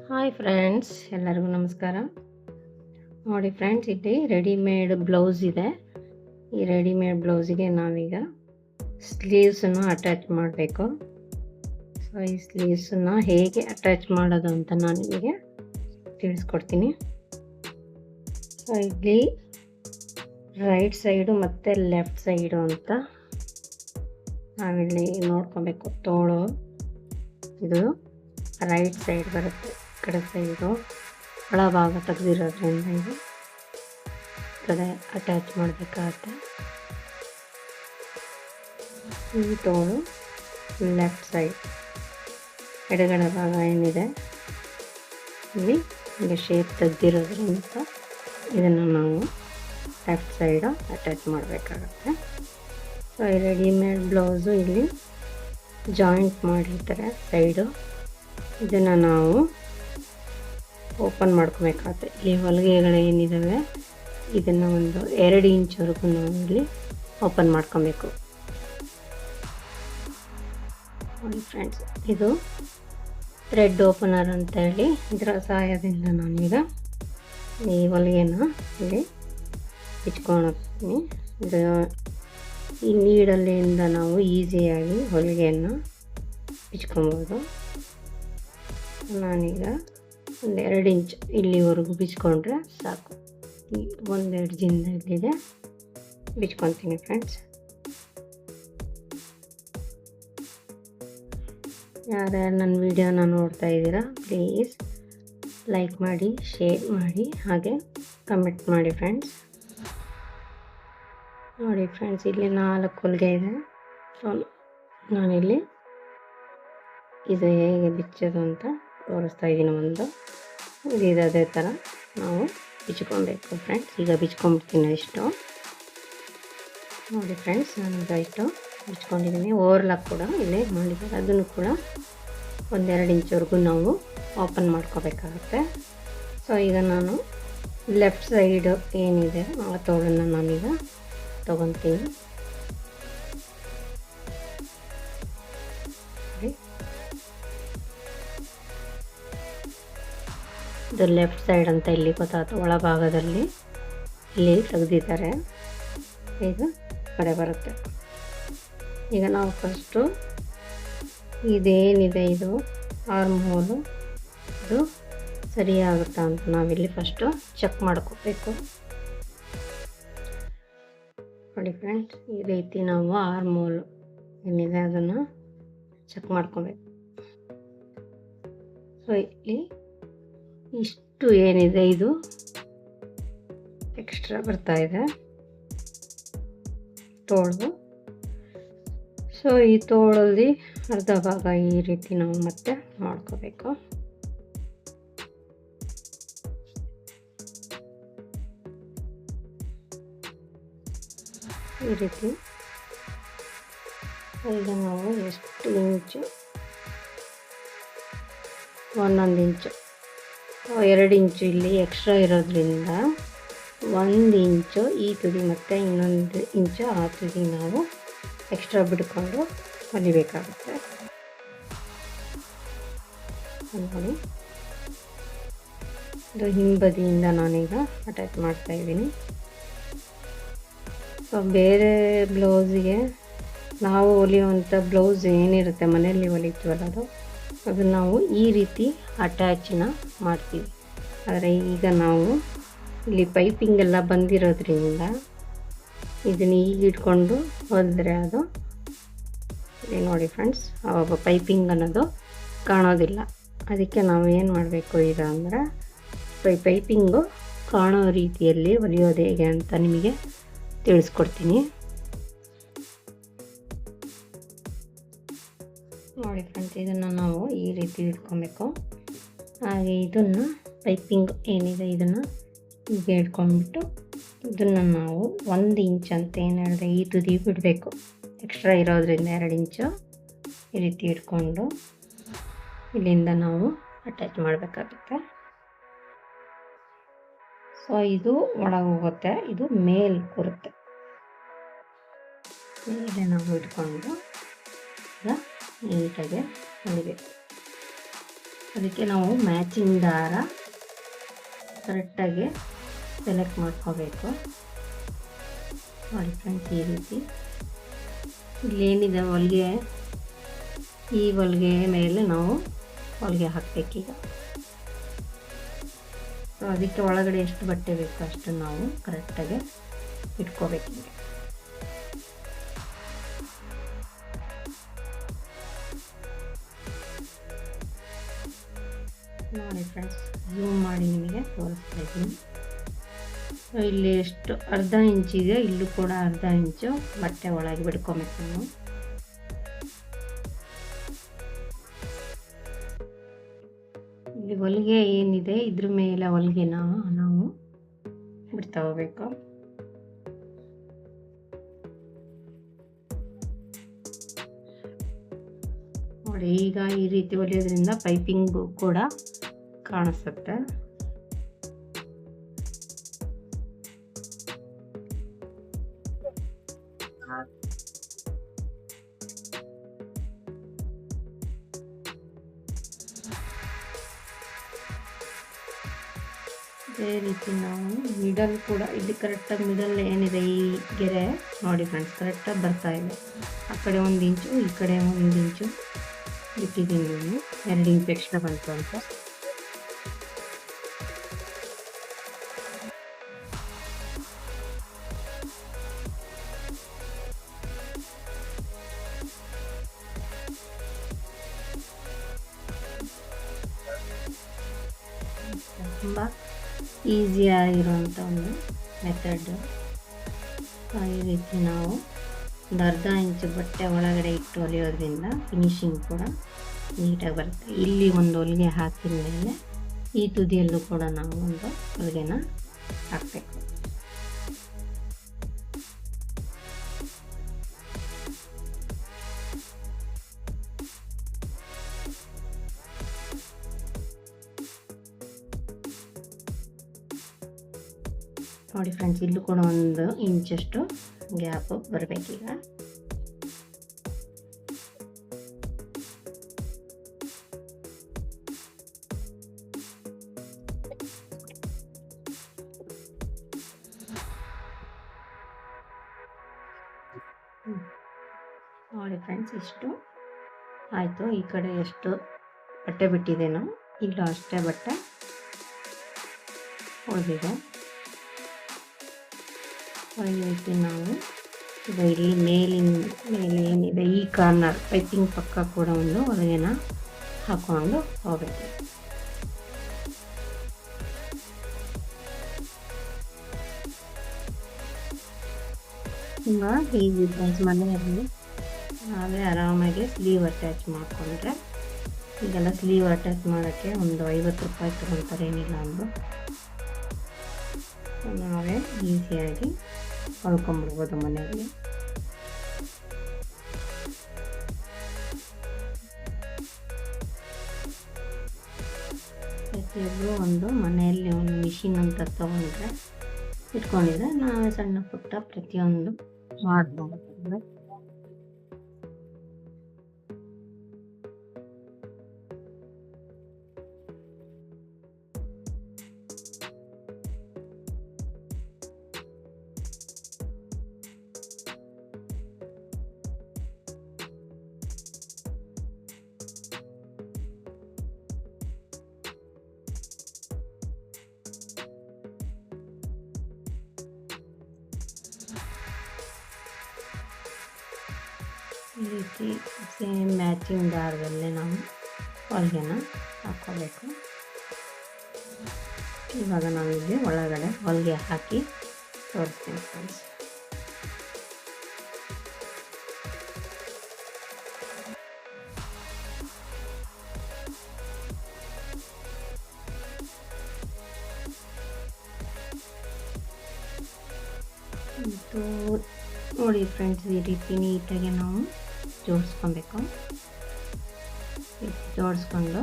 Hi friends ಎಲ್ಲರಿಗೂ ನಮಸ್ಕಾರ. ನೋಡಿ ಫ್ರೆಂಡ್ಸ್ ಇಲ್ಲಿ ರೆಡಿಮೇಡ್ ಬ್ಲೌಸ್ ಇದೆ. ಈ ರೆಡಿಮೇಡ್ ಬ್ಲೌಸಿಗೆ ನಾವೀಗ ಸ್ಲೀವ್ಸನ್ನು ಅಟ್ಯಾಚ್ ಮಾಡಬೇಕು. ಸೊ ಈ ಸ್ಲೀವ್ಸನ್ನು ಹೇಗೆ ಅಟ್ಯಾಚ್ ಮಾಡೋದು ಅಂತ ನಾನು ನಿಮಗೆ ತಿಳಿಸ್ಕೊಡ್ತೀನಿ. ಸೊ ಇಲ್ಲಿ ರೈಟ್ ಸೈಡು ಮತ್ತು ಲೆಫ್ಟ್ ಸೈಡು ಅಂತ ನಾವಿಲ್ಲಿ ನೋಡ್ಕೊಬೇಕು. ತೋಳು, ಇದು ರೈಟ್ ಸೈಡ್ ಬರುತ್ತೆ. ಕಡೆ ಸೈಡು ಒಳಭಾಗ ತೆಗೆದಿರೋದ್ರಿಂದ ಇದು ಕಡೆ ಅಟ್ಯಾಚ್ ಮಾಡಬೇಕಾಗತ್ತೆ. ಈ ತೋಳು ಲೆಫ್ಟ್ ಸೈಡ್ ಎಡಗಡೆ ಭಾಗ ಏನಿದೆ? ಇಲ್ಲಿ ಹೀಗೆ ಶೇಪ್ ತೆಗೆದಿರೋದ್ರಿಂದ ಇದನ್ನು ನಾವು ಲೆಫ್ಟ್ ಸೈಡು ಅಟ್ಯಾಚ್ ಮಾಡಬೇಕಾಗತ್ತೆ. ಸೊ ಈ ರೆಡಿಮೇಡ್ ಬ್ಲೌಸು ಇಲ್ಲಿ ಜಾಯಿಂಟ್ ಮಾಡಿರ್ತಾರೆ ಸೈಡು ಇದನ್ನು ನಾವು ಓಪನ್ ಮಾಡ್ಕೋಬೇಕಾಗುತ್ತೆ. ಇಲ್ಲಿ ಹೊಲಿಗೆಗಳು ಏನಿದ್ದಾವೆ ಇದನ್ನು ಒಂದು ಎರಡು ಇಂಚ್ವರೆಗೂ ನಾವು ಇಲ್ಲಿ ಓಪನ್ ಮಾಡ್ಕೊಬೇಕು. ಫ್ರೆಂಡ್ಸ್ ಇದು ಥ್ರೆಡ್ ಓಪನರ್ ಅಂತೇಳಿ ಇದರ ಸಹಾಯದಿಂದ ನಾನೀಗ ಈ ಹೊಲಿಗೆನ ಇಲ್ಲಿ ಇಟ್ಕೊಳ್ತೀನಿ ಇದು ಈ ನೀಡಲ್ಲಿಂದ ನಾವು ಈಸಿಯಾಗಿ ಹೊಲಿಗೆಯನ್ನು ಬಿಚ್ಕೊಬೋದು ನಾನೀಗ ಒಂದು ಎರಡು ಇಂಚ್ ಇಲ್ಲಿವರೆಗೂ ಬಿಚ್ಕೊಂಡ್ರೆ ಸಾಕು. ಒಂದೆರಡು ಜಿಂದ ಇಲ್ಲಿದೆ ಬಿಚ್ಕೊತೀನಿ ಫ್ರೆಂಡ್ಸ್. ಯಾರ್ಯಾರು ನನ್ನ ವಿಡಿಯೋನ ನೋಡ್ತಾ ಇದ್ದೀರಾ, ಪ್ಲೀಸ್ ಲೈಕ್ ಮಾಡಿ, ಶೇರ್ ಮಾಡಿ, ಹಾಗೆ ಕಮೆಂಟ್ ಮಾಡಿ ಫ್ರೆಂಡ್ಸ್. ನೋಡಿ ಫ್ರೆಂಡ್ಸ್, ಇಲ್ಲಿ ನಾಲ್ಕು ಹೊಲಿಗೆ ಇದೆ. ಸೊ ನಾನಿಲ್ಲಿ ಇದು ಹೇಗೆ ಬಿಚ್ಚೋದು ಅಂತ ತೋರಿಸ್ತಾ ಇದ್ದೀನಿ ಒಂದು. ಇದು ಅದೇ ಥರ ನಾವು ಬಿಚ್ಕೊಬೇಕು ಫ್ರೆಂಡ್ಸ್. ಈಗ ಬಿಚ್ಕೊಂಡ್ಬಿಡ್ತೀನಿ ಇಷ್ಟು ನೋಡಿ ಫ್ರೆಂಡ್ಸ್, ನಾನು ಇಷ್ಟು ಬಿಚ್ಕೊಂಡಿದ್ದೀನಿ. ಓವರ್ಲಾಕ್ ಕೂಡ ಇಲ್ಲೇ ಮಾಡಿದ್ದಾರೆ. ಅದನ್ನು ಕೂಡ ಒಂದೆರಡು ಇಂಚ್ವರೆಗೂ ನಾವು ಓಪನ್ ಮಾಡ್ಕೋಬೇಕಾಗತ್ತೆ. ಸೊ ಈಗ ನಾನು ಲೆಫ್ಟ್ ಸೈಡು ಏನಿದೆ ಆ ತೋಳನ್ನು ನಾನೀಗ ತೊಗೊತೀನಿ. ಇದು ಲೆಫ್ಟ್ ಸೈಡ್ ಅಂತ ಇಲ್ಲಿ ಗೊತ್ತಾಯ್ತು ಒಳಭಾಗದಲ್ಲಿ ಇಲ್ಲಿ ತೆಗೆದಿದ್ದಾರೆ. ಈಗ ಕಡೆ ಬರುತ್ತೆ. ಈಗ ನಾವು ಫಸ್ಟು ಇದೇನಿದೆ ಇದು? ಆರ್ಮ್ ಹೋಲು ಇದು ಸರಿಯಾಗುತ್ತಾ ಅಂತ ನಾವಿಲ್ಲಿ ಫಸ್ಟು ಚೆಕ್ ಮಾಡ್ಕೋಬೇಕು. ನೋಡಿ ಫ್ರೆಂಡ್ಸ್ ಈ ರೀತಿ ನಾವು ಆರ್ಮ್ ಹೋಲು ಏನಿದೆ ಅದನ್ನು ಚೆಕ್ ಮಾಡ್ಕೋಬೇಕು. ಸೊ ಇಲ್ಲಿ ಇಷ್ಟು ಏನಿದೆ ಇದು? ಎಕ್ಸ್ಟ್ರಾ ಬರ್ತಾ ಇದೆ. ತೋಳು ಸೊ ಈ ತೋಳಲ್ಲಿ ಅರ್ಧ ಭಾಗ ಈ ರೀತಿ ನಾವು ಮತ್ತೆ ಮಾಡ್ಕೋಬೇಕು. ಈ ರೀತಿ. ಈಗ ನಾವು ಎಷ್ಟು ಇಂಚು ಒಂದೊಂದು ಇಂಚು ಎರಡು ಇಂಚು ಇಲ್ಲಿ ಎಕ್ಸ್ಟ್ರಾ ಇರೋದ್ರಿಂದ ಒಂದು ಇಂಚು ಈ ತುದಿ ಮತ್ತು ಇನ್ನೊಂದು ಇಂಚು ಆ ತುದಿ ನಾವು ಎಕ್ಸ್ಟ್ರಾ ಬಿಡ್ಕೊಂಡು ಹೊಲಿಬೇಕಾಗುತ್ತೆ. ನೋಡಿ ಇದು ಹಿಂಬದಿಯಿಂದ ನಾನೀಗ ಅಟ್ಯಾಚ್ ಮಾಡ್ತಾ ಇದ್ದೀನಿ. ಸೊ ಬೇರೆ ಬ್ಲೌಸಿಗೆ ನಾವು ಹೊಲಿಯುವಂಥ ಬ್ಲೌಸ್ ಏನಿರುತ್ತೆ ಮನೆಯಲ್ಲಿ ಹೊಲಿತೀವಲ್ಲ ಅದು? ಅದು ನಾವು ಈ ರೀತಿ ಅಟ್ಯಾಚನ್ನ ಮಾಡ್ತೀವಿ. ಆದರೆ ಈಗ ನಾವು ಇಲ್ಲಿ ಪೈಪಿಂಗ್ ಎಲ್ಲ ಬಂದಿರೋದ್ರಿಂದ ಇದನ್ನ ಈಗ ಇಟ್ಕೊಂಡು ಹೊಲಿದ್ರೆ ಅದು ನೋಡಿ ಫ್ರೆಂಡ್ಸ್, ಅವಾಗ ಪೈಪಿಂಗ್ ಅನ್ನೋದು ಕಾಣೋದಿಲ್ಲ. ಅದಕ್ಕೆ ನಾವು ಏನು ಮಾಡಬೇಕು ಈಗ ಅಂದರೆ ಪೈ, ಪೈಪಿಂಗು ಕಾಣೋ ರೀತಿಯಲ್ಲಿ ಹೊಲಿಯೋದು ಹೇಗೆ ಅಂತ ನಿಮಗೆ ತಿಳಿಸ್ಕೊಡ್ತೀನಿ. ನೋಡಿ ಫ್ರೆಂಡ್ಸ್ ಇದನ್ನು ನಾವು ಈ ರೀತಿ ಇಟ್ಕೊಬೇಕು. ಹಾಗೆ ಇದನ್ನು ಪೈಪಿಂಗ್ ಏನಿದೆ ಇದನ್ನು ಹೀಗೆ ಇಟ್ಕೊಂಡ್ಬಿಟ್ಟು ಇದನ್ನು ನಾವು ಒಂದು ಇಂಚ್ ಅಂತ ಏನು ಹೇಳಿದ್ರೆ ಈ ತುದಿ ಬಿಡಬೇಕು ಎಕ್ಸ್ಟ್ರಾ ಇರೋದ್ರಿಂದ ಎರಡು ಇಂಚು ಈ ರೀತಿ ಇಟ್ಕೊಂಡು ಇಲ್ಲಿಂದ ನಾವು ಅಟ್ಯಾಚ್ ಮಾಡಬೇಕಾಗುತ್ತೆ. ಸೊ ಇದು ಒಳಗೆ ಹೋಗುತ್ತೆ ಇದು ಮೇಲ್ ಕೂರುತ್ತೆ ಮೇಲೆ ನಾವು ಇಟ್ಕೊಂಡು ನೀಟಾಗಿ ಹೊಲಿಬೇಕು. ಅದಕ್ಕೆ ನಾವು ಮ್ಯಾಚಿಂಗ್ ದಾರ ಕರೆಕ್ಟಾಗಿ ಸೆಲೆಕ್ಟ್ ಮಾಡ್ಕೋಬೇಕು. ನೋಡಿ ಫ್ರೆಂಡ್ಸ್ ಈ ರೀತಿ. ಇಲ್ಲೇನಿದೆ ಹೊಲಿಗೆ? ಈ ಹೊಲಿಗೆ ಮೇಲೆ ನಾವು ಹೊಲಿಗೆ ಹಾಕಬೇಕೀಗ ಸೊ ಅದಕ್ಕೆ ಒಳಗಡೆ ಎಷ್ಟು ಬಟ್ಟೆ ಬೇಕು ಅಷ್ಟು ನಾವು ಕರೆಕ್ಟಾಗಿ ಇಟ್ಕೋಬೇಕೀಗ ನೋಡಿ ಫ್ರೆಂಡ್ಸ್ ಝೂಮ್ ಮಾಡಿ ನಿಮಗೆ ತೋರಿಸ್ತಾ ಇದ್ದೀನಿ. ಇಲ್ಲಿ ಎಷ್ಟು ಅರ್ಧ ಇಂಚಿದೆ ಇಲ್ಲೂ ಕೂಡ ಅರ್ಧ ಇಂಚು ಬಟ್ಟೆ ಒಳಗೆ ಬಿಡ್ಕೊಬೇಕು ನಾವು. ಇಲ್ಲಿ ಹೊಲಿಗೆ ಏನಿದೆ, ಇದ್ರ ಮೇಲೆ ಹೊಲಿಗೆನ ನಾವು ಬಿಡ್ತಾ ಹೋಗ್ಬೇಕು. ನೋಡಿ, ಈಗ ಈ ರೀತಿ ಹೊಲಿಯೋದ್ರಿಂದ ಪೈಪಿಂಗ್ ಕೂಡ ಕಾಣಿಸುತ್ತೆ. ಅದೇ ರೀತಿ ನಾವು ಮಿಡಲ್ ಕೂಡ, ಇಲ್ಲಿ ಕರೆಕ್ಟಾಗಿ ಮಿಡಲ್ ಏನಿದೆ ಈ ಗೆರೆ ನೋಡಿ ಫ್ರೆಂಡ್ಸ್ ಕರೆಕ್ಟಾಗಿ ಬರ್ತಾ ಇದೆ. ಆ ಕಡೆ ಒಂದು ಇಂಚು, ಈ ಕಡೆ ಒಂದು ಇಂಚು ಬಿಟ್ಟಿದ್ದೀನಿ ನಾನು. ಎರಡು ಇಂಚು ಎಕ್ಸ್ಟ್ರಾ ಬಂತು ಅಂತ. ತುಂಬ ಈಸಿಯಾಗಿರುವಂಥ ಒಂದು ಮೆಥಡ್ ಈ ರೀತಿ ನಾವು ಒಂದು ಅರ್ಧ ಇಂಚು ಬಟ್ಟೆ ಒಳಗಡೆ ಇಟ್ಟು ಹೊಲಿಯೋದ್ರಿಂದ ಫಿನಿಶಿಂಗ್ ಕೂಡ ನೀಟಾಗಿ ಬರುತ್ತೆ. ಇಲ್ಲಿ ಒಂದು ಹೊಲಿಗೆ ಹಾಕಿದ ಮೇಲೆ ಈ ತುದಿಯಲ್ಲೂ ಕೂಡ ನಾವು ಒಂದು ಹೊಲಿಗೆನ ಹಾಕಬೇಕು. ನೋಡಿ ಫ್ರೆಂಡ್ಸ್ ಇಲ್ಲೂ ಕೂಡ ಒಂದು ಇಂಚಷ್ಟು ಗ್ಯಾಪ್ ಬರಬೇಕೀಗ. ನೋಡಿ ಫ್ರೆಂಡ್ಸ್ ಇಷ್ಟು ಆಯಿತು. ಈ ಕಡೆ ಎಷ್ಟು ಬಟ್ಟೆ ಬಿಟ್ಟಿದ್ದೇನೋ ಇಲ್ಲೂ ಅಷ್ಟೇ ಬಟ್ಟೆ. ಉಳಿದಿದೆ ರೀತಿ ನಾವು. ಇದು ಇಲ್ಲಿ ಮೇಲಿನ ಮೇಲೆ ಏನಿದೆ, ಈ ಕಾರ್ನರ್ ಪೈಪಿಂಗ್ ಪಕ್ಕ ಕೂಡ ಒಂದು ಹೊಲಿಗೆನ ಹಾಕೊಂಡು ಹೋಗಬೇಕು. ತುಂಬ ಈಸಿ ಫ್ರೆಂಡ್ಸ್ ಮನೆಯಲ್ಲಿ. ನಾವೇ ಆರಾಮಾಗಿ ಸ್ಲೀವ್ ಅಟ್ಯಾಚ್ ಮಾಡಿಕೊಂಡ್ರೆ, ಈಗೆಲ್ಲ ಸ್ಲೀವ್ ಅಟ್ಯಾಚ್ ಮಾಡೋಕ್ಕೆ ಒಂದು ಐವತ್ತು ರೂಪಾಯಿ ತೊಗೊತಾರೆ ಏನಿಲ್ಲ ಅಂದರು. ನಾವೇ ಈಸಿಯಾಗಿ ಹೊಲ್ಕೊಂಬಿಡ್ಬೋದು ಮನೆಯಲ್ಲಿ. ಪ್ರತಿಯೊಬ್ಬರು ಒಂದು ಮನೆಯಲ್ಲಿ ಒಂದು ಮಿಷಿನ್ ಅಂತ ತೊಗೊಂಡ್ರೆ ಇಟ್ಕೊಂಡಿದ್ರೆ ನಾವೇ ಸಣ್ಣ ಪುಟ್ಟ ಪ್ರತಿಯೊಂದು ಮಾಡ್ಬೋದು. ಈ ರೀತಿ ಸೇಮ್ ಮ್ಯಾಚಿಂಗ್ ದಾರದಲ್ಲೇ ನಾವು ಹೊಲಿಗೆನ ಹಾಕ್ಕೋಬೇಕು. ಇವಾಗ ನಾವಿಲ್ಲಿ ಒಳಗಡೆ ಹೊಲಿಗೆ ಹಾಕಿ ತೋರಿಸ್ತೀನಿ ಫ್ರೆಂಡ್ಸ್. ನೋಡಿ ಫ್ರೆಂಡ್ಸ್ ಈ ರೀತಿ ನೀಟಾಗಿ ನಾವು ಜೋಡಿಸ್ಕೊಬೇಕು ಜೋಡಿಸ್ಕೊಂಡು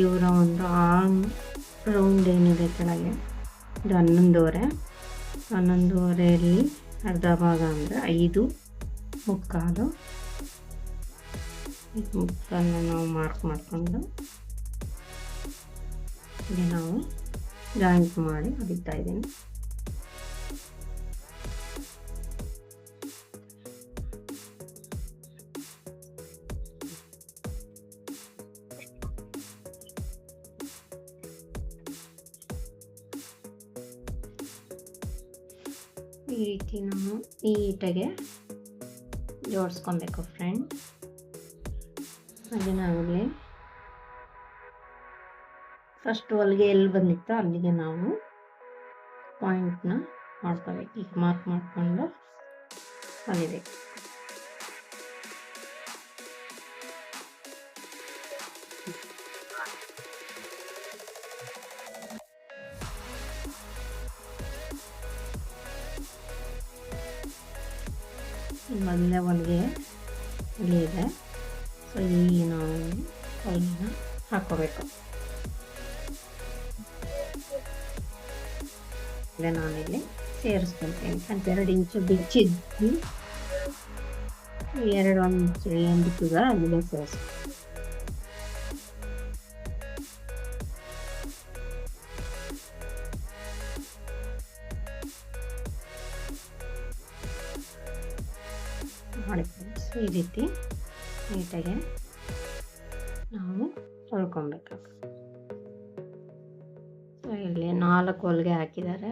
ಇವರ ಒಂದು ಆರ್ಮ್ ರೌಂಡ್ ಏನಿದೆ ಕೆಳಗೆ. ಇದು ಹನ್ನೊಂದುವರೆ ಹನ್ನೊಂದುವರೆಯಲ್ಲಿ ಅರ್ಧ ಭಾಗ ಅಂದರೆ ಐದು ಮುಕ್ಕಾಲು. ಈ ಮುಕ್ಕನ್ನು ನಾವು ಮಾರ್ಕ್ ಮಾಡಿಕೊಂಡು ಇಲ್ಲಿ ನಾವು ಜಾಯಿಂಟ್ ಮಾಡಿ ಹೊಡಿತಾ ಇದ್ದೀನಿ. ಈ ರೀತಿ ನಾವು ನೀಟಾಗೆ ಜೋಡಿಸ್ಕೊಬೇಕು ಫ್ರೆಂಡ್ ಅದನ್ನಾಗಲಿ ಫಸ್ಟ್ ಹೊಲಿಗೆ ಎಲ್ಲಿ ಬಂದಿತ್ತೋ ಅಲ್ಲಿಗೆ ನಾವು ಪಾಯಿಂಟ್ನ ಮಾಡ್ಕೋಬೇಕು. ಈಗ ಮಾರ್ಕ್ ಮಾಡಿಕೊಂಡು ಹೊಲಿಬೇಕು. ಮೊದಲೇ ಹೊಲಿಗೆ ಇಲ್ಲಿ ಇದೆ. ಸೊ ಈ ನಾವು ಹೊಲಿಗೆನ ಹಾಕೋಬೇಕು ನಾನಿಲ್ಲಿ. ಸೇರಿಸ್ಕೊಳ್ತೀನಿ ಅಂತ ಎರಡು ಇಂಚು ಬಿಚ್ಚಿದ್ದು ಎರಡು ಒಂದು ಎಂಟುಗ ಅಲ್ಲಿಗೆ ಸೇರಿಸ್ ನೀಟಾಗಿ ನಾವು ತೊಳ್ಕೊಬೇಕು. ಸೊ ಇಲ್ಲಿ ನಾಲ್ಕು ಹೊಲಿಗೆ ಹಾಕಿದ್ದಾರೆ.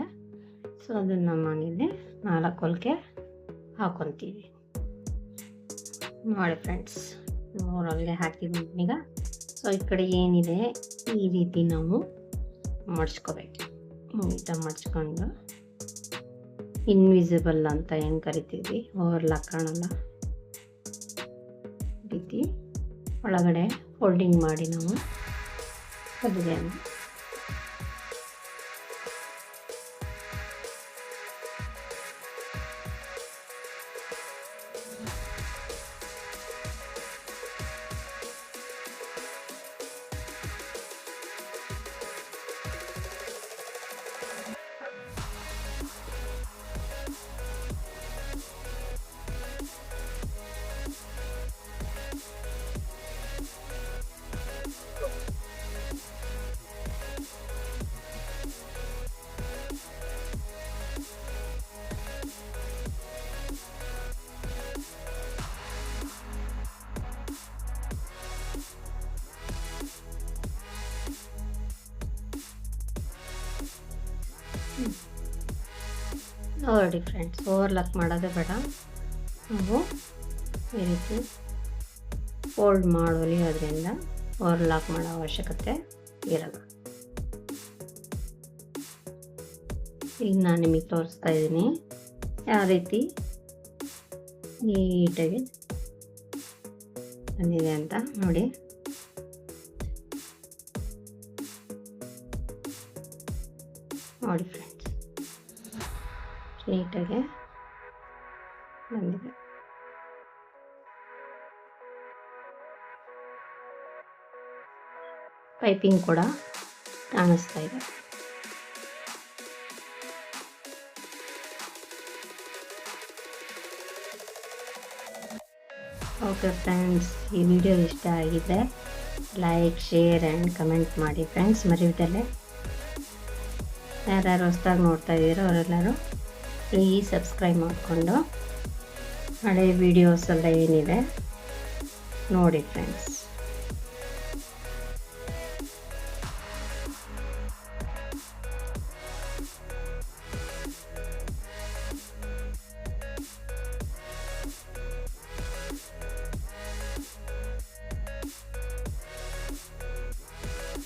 ಸೊ ಅದನ್ನು ನಾನಿಲ್ಲಿ ನಾಲ್ಕು ಹೊಲಿಗೆ ಹಾಕೊತೀವಿ. ನೋಡಿ ಫ್ರೆಂಡ್ಸ್ ಮೂರು ಹೊಲಿಗೆ ಹಾಕಿದ್ದೀನಿ ಈಗ ಸೊ ಈ ಕಡೆ ಏನಿದೆ? ಈ ರೀತಿ ನಾವು ಮಡ್ಚ್ಕೋಬೇಕು ನೀಟಾಗಿ ಮಡ್ಚ್ಕೊಂಡು ಇನ್ವಿಸಿಬಲ್ ಅಂತ ಏನು ಕರಿತೀವಿ? ಓವರ್ಲಾಕ್ ಕಾಣಲ್ಲ ಈ ರೀತಿ ಒಳಗಡೆ ಫೋಲ್ಡಿಂಗ್ ಮಾಡಿ ನಾವು ಹೊಲಿಗೆಯನ್ನು ನೋಡಿ ಫ್ರೆಂಡ್ಸ್ ಓವರ್ಲಾಕ್ ಮಾಡೋದೇ ಬೇಡ. ನಾವು ಈ ರೀತಿ ಫೋಲ್ಡ್ ಮಾಡೋದ್ರಿಂದ ಓವರ್ಲಾಕ್ ಮಾಡೋ ಅವಶ್ಯಕತೆ ಇರಲ್ಲ. ಈಗ ನಾನು ನಿಮಗೆ ತೋರಿಸ್ತಾ ಇದ್ದೀನಿ. ಯಾವ ರೀತಿ ನೀಟಾಗಿ ಬಂದಿದೆ ಅಂತ ನೋಡಿ. ನೋಡಿ ನೀಟಾಗಿ ಬಂದಿದೆ. ಪೈಪಿಂಗ್ ಕೂಡ ಕಾಣಿಸ್ತಾ ಇದೆ. ಓಕೆ ಫ್ರೆಂಡ್ಸ್, ಈ ವಿಡಿಯೋ ಇಷ್ಟ ಆಗಿದೆ. ಲೈಕ್, ಶೇರ್ ಆ್ಯಂಡ್ ಕಮೆಂಟ್ ಮಾಡಿ ಫ್ರೆಂಡ್ಸ್. ಮರಿದಲ್ಲೇ ಯಾರ್ಯಾರು ಹೊಸ್ದಾಗಿ ನೋಡ್ತಾ ಇದ್ದೀರೋ ಅವರೆಲ್ಲರೂ ಪ್ಲೀಸ್ ಸಬ್ಸ್ಕ್ರೈಬ್ ಮಾಡಿಕೊಂಡು. ಹಳೆ ವಿಡಿಯೋಸ್ ಎಲ್ಲ ಏನಿದೆ ನೋಡಿ ಫ್ರೆಂಡ್ಸ್